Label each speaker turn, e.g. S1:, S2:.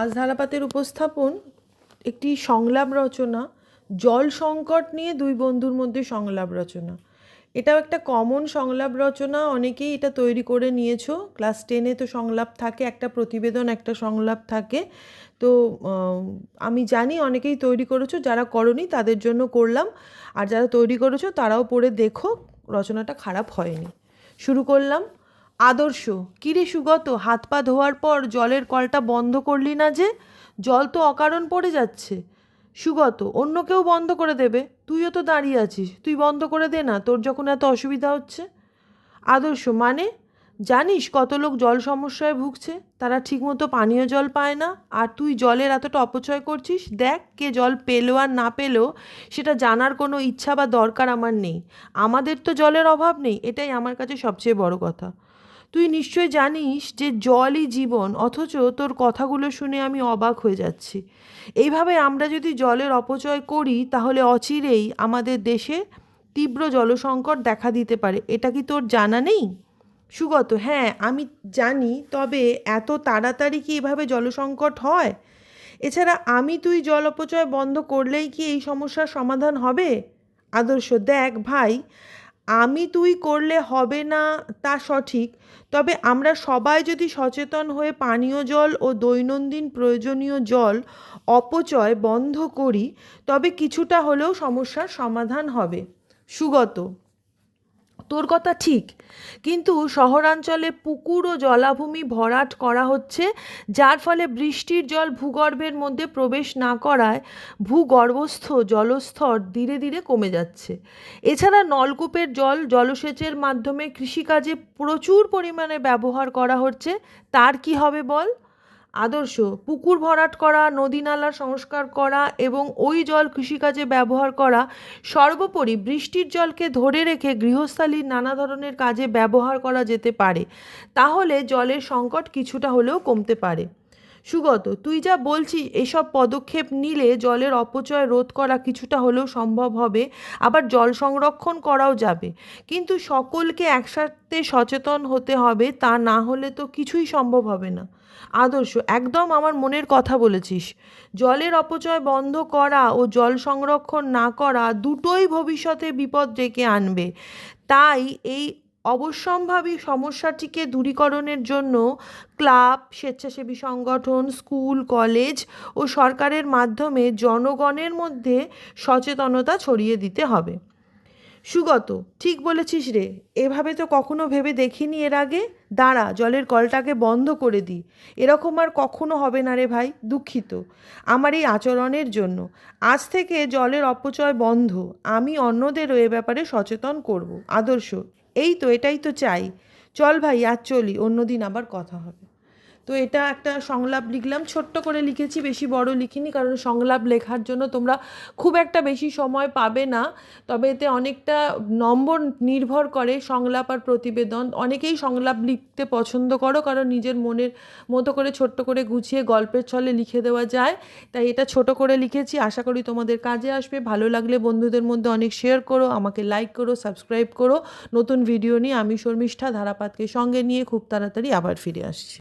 S1: আজ ধারাপাতের উপস্থাপন একটি সংলাপ রচনা, জল সংকট নিয়ে দুই বন্ধুর মধ্যে সংলাপ রচনা। এটাও একটা কমন সংলাপ রচনা, অনেকেই এটা তৈরি করে নিয়েছো। ক্লাস টেনে তো সংলাপ থাকে, একটা প্রতিবেদন, একটা সংলাপ থাকে। তো আমি জানি অনেকেই তৈরি করেছ, যারা করনি তাদের জন্য করলাম। আর যারা তৈরি করেছ তারাও পড়ে দেখো, রচনাটা খারাপ হয়নি। শুরু করলাম। আদর্শ। কিরে সুগত, হাত পা ধোয়ার পর জলের কলটা বন্ধ করলি না যে? জল তো অকারণ পড়ে যাচ্ছে। সুগত, অন্য কেউ বন্ধ করে দেবে। তুইও তো দাঁড়িয়ে আছিস। তুই বন্ধ করে দে না, তোর যখন এত অসুবিধা হচ্ছে। আদর্শ মানে? জানিস কত লোক জল সমস্যায় ভুগছে? তারা ঠিকমতো পানীয় জল পায় না। আর তুই জলের এতটা অপচয় করছিস? দেখ কে জল পেল আর না পেলেও সেটা জানার কোনো ইচ্ছা বা দরকার আমার নেই। আমাদের তো জলের অভাব নেই, এটাই আমার কাছে সবচেয়ে বড় কথা। তুই নিশ্চয় জানিস যে জলই জীবন, অথচ তোর কথাগুলো শুনে আমি অবাক হয়ে যাচ্ছি। এইভাবে আমরা যদি জলের অপচয় করি, তাহলে অচিরেই আমাদের দেশে তীব্র জলসংকট দেখা দিতে পারে। এটা কি তোর জানা নেই? সুগত হ্যাঁ আমি জানি, তবে এত তাড়াতাড়ি কি এভাবে জলসংকট হয়? এছাড়া আমি তুই জল অপচয় বন্ধ করলেই কি এই সমস্যার সমাধান হবে? আদর্শ, দেখ ভাই আমি তুই করলে হবে না তা সঠিক। তবে আমরা সবাই যদি সচেতন হয়ে পানীয় জল ও দৈনন্দিন প্রয়োজনীয় জল, অপচয় বন্ধ করি, তবে কিছুটা হলেও সমস্যার সমাধান হবে। সুগত তোর কথা ঠিক। কিন্তু শহরাঞ্চলে পুকুর ও জলাভূমি ভরাট করা হচ্ছে, যার ফলে বৃষ্টির জল ভূগর্ভের মধ্যে প্রবেশ না করায় ভূগর্ভস্থ জলস্তর ধীরে ধীরে কমে যাচ্ছে। এছাড়া নলকূপের জল জলসেচের মাধ্যমে কৃষিকাজে প্রচুর পরিমাণে ব্যবহার করা হচ্ছে। তার কি হবে বল? আদর্শ, পুকুর ভরাট করা, নদী নালা সংস্কার করা এবং ওই জল কৃষিকাজে ব্যবহার করা, সর্বোপরি বৃষ্টির জলকে ধরে রেখে গৃহস্থালির নানা ধরনের কাজে ব্যবহার করা যেতে পারে। তাহলে জলের সংকট কিছুটা হলেও কমতে পারে। সুগত, তুই যা বলছিস, এসব পদক্ষেপ নিলে জলের অপচয় রোধ করা কিছুটা হলেও সম্ভব হবে, আবার জল সংরক্ষণ করাও যাবে। কিন্তু সকলকে একসাথে সচেতন হতে হবে, তা না হলে তো কিছুই সম্ভব হবে না। আদর্শ, একদম আমার মনের কথা বলেছিস। জলের অপচয় বন্ধ করা ও জল সংরক্ষণ না করা দুটোই ভবিষ্যতে বিপদ ডেকে আনবে। তাই এই অবশ্যম্ভাবী সমস্যাটিকে দূরীকরণের জন্য ক্লাব, স্বেচ্ছাসেবী সংগঠন, স্কুল, কলেজ ও সরকারের মাধ্যমে জনগণের মধ্যে সচেতনতা ছড়িয়ে দিতে হবে। সুগত, ঠিক বলেছিস রে। এভাবে তো কখনো ভেবে দেখিনি এর আগে। দাঁড়া, জলের কলটাকে বন্ধ করে দিই এরকম আর কখনো হবে না রে ভাই, দুঃখিত। আমার এই আচরণের জন্য। আজ থেকে জলের অপচয় বন্ধ। আমি অন্যদেরও এ ব্যাপারে সচেতন করব। আদর্শ। এই তো এটাই তো চাই। চল ভাই আর চলি অন্যদিন আবার কথা হবে। তো এটা একটা সংলাপ লিখলাম। ছোট্ট করে লিখেছি, বেশি বড় লিখিনি কারণ সংলাপ লেখার জন্য তোমরা খুব একটা বেশি সময় পাবে না। তবে এতে অনেকটা নম্বর নির্ভর করে সংলাপ আর প্রতিবেদন। অনেকেই সংলাপ লিখতে পছন্দ করো কারণ নিজের মনের মতো করে ছোট্ট করে গুছিয়ে গল্পের ছলে লিখে দেওয়া যায়। তাই এটা ছোট করে লিখেছি। আশা করি তোমাদের কাজে আসবে। ভালো লাগলে বন্ধুদের মধ্যে অনেক শেয়ার করো, আমাকে লাইক করো, সাবস্ক্রাইব করো। নতুন ভিডিও নিয়ে আমি শর্মিষ্ঠা ধারাপাতকে সঙ্গে নিয়ে খুব তাড়াতাড়ি আবার ফিরে আসছি।